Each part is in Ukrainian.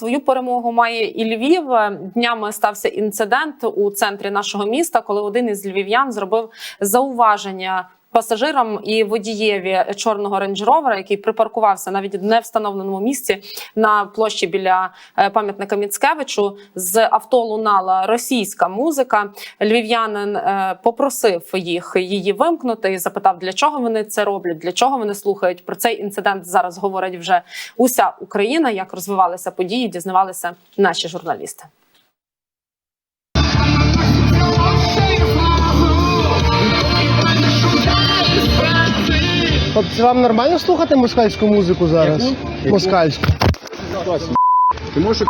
свою перемогу має і Львів. Днями стався інцидент у центрі нашого міста, коли один із львів'ян зробив зауваження. Пасажирам і водієві чорного рейндж-ровера, який припаркувався навіть в невстановленому місці на площі біля е, пам'ятника Міцкевичу, з авто лунала російська музика. Львів'янин е, попросив їх її вимкнути і запитав, для чого вони це роблять, для чого вони слухають. Про цей інцидент зараз говорить вже уся Україна. Як розвивалися події, дізнавалися наші журналісти. Хлопці, вам нормально слухати москальську музику зараз? Москальську. Ти можеш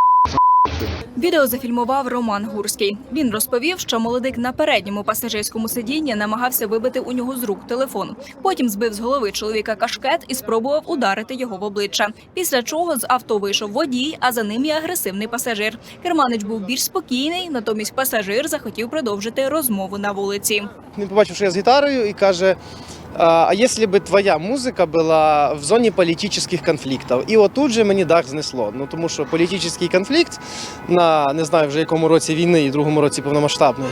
Відео зафільмував Роман Гурський. Він розповів, що молодик на передньому пасажирському сидінні намагався вибити у нього з рук телефон. Потім збив з голови чоловіка кашкет і спробував ударити його в обличчя. Після чого з авто вийшов водій, а за ним і агресивний пасажир. Керманич був більш спокійний, натомість пасажир захотів продовжити розмову на вулиці. Він побачив, що я з гітарою, і каже: а якщо б твоя музика була в зоні політичних конфліктів? І отут же мені дах знесло. Ну тому що політичний конфлікт на не знаю вже якому році війни і другому році повномасштабної.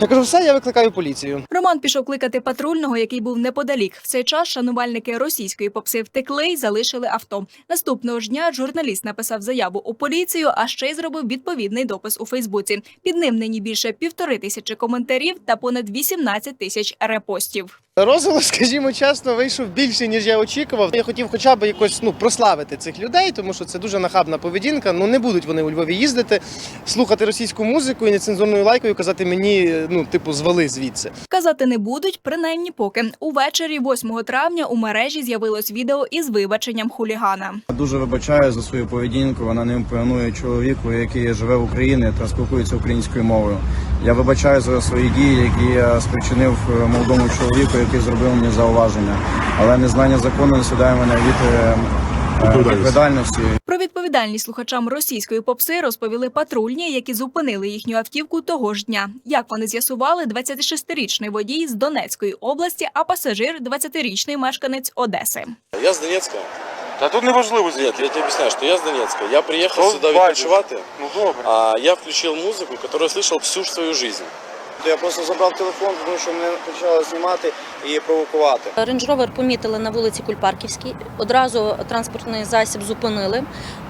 Я кажу, все, я викликаю поліцію. Роман пішов кликати патрульного, який був неподалік. В цей час шанувальники російської попси втекли й залишили авто. Наступного ж дня журналіст написав заяву у поліцію, а ще й зробив відповідний допис у Фейсбуці. Під ним нині більше півтори тисячі коментарів та понад 18 тисяч репостів. Розголос, скажімо чесно, вийшов більше, ніж я очікував. Я хотів хоча б якось ну прославити цих людей, тому що це дуже нахабна поведінка. Ну не будуть вони у Львові їздити, слухати російську музику і нецензурною лайкою казати мені, ну типу, звали звідси. Казати не будуть, принаймні поки. Увечері 8 травня у мережі з'явилось відео із вибаченням хулігана. дуже вибачаю за свою поведінку. Вона не імпонує чоловіку, який живе в Україні та спілкується українською мовою. Я вибачаю за свої дії, які я спричинив е, молодому чоловіку, який зробив мені зауваження. Але незнання закону не сідає мене від е, е, відповідальності. Про відповідальність слухачам російської попси розповіли патрульні, які зупинили їхню автівку того ж дня. Як вони з'ясували, 26-річний водій з Донецької області, а пасажир – 20-річний мешканець Одеси. Я з Донецька. Та тут неважливо Нет, звідки. я тебе объясняю, что я с Донецка. Я приехал Ну, сюда бачу. відпочивати, Ну добре. а я включил музыку, которую слышал всю свою жизнь. Я просто забрав телефон, тому що мене почали знімати і провокувати. Рейндж Ровер помітили на вулиці Кульпарківській. Одразу транспортний засіб зупинили.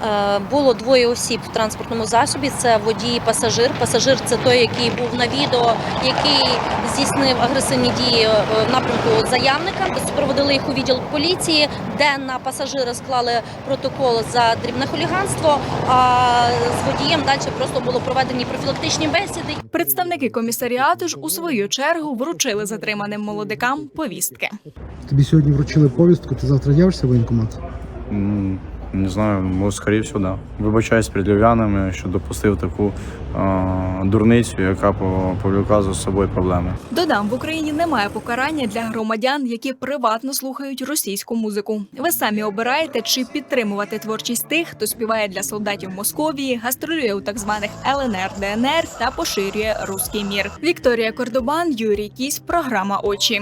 Е, Було двоє осіб в транспортному засобі. Це водій, і пасажир. Пасажир це той, який був на відео, який здійснив агресивні дії е, в напрямку заявника. Супроводили їх у відділ поліції, де на пасажира склали протокол за дрібне хуліганство. А з водієм далі просто було проведені профілактичні бесіди. Представники комісаріату ж у свою чергу вручили затриманим молодикам повістки. Тобі сьогодні вручили повістку, ти завтра явишся в воєнкомат? Не знаю, може, скоріше всього, да. Вибачаюсь перед львів'янами, що допустив таку е, дурницю, яка по- за собою проблеми. Додам, в Україні немає покарання для громадян, які приватно слухають російську музику. Ви самі обираєте, чи підтримувати творчість тих, хто співає для солдатів Московії, гастролює у так званих ЛНР, ДНР та поширює руський мір. Вікторія Кордобан, Юрій Кісь, програма Очі.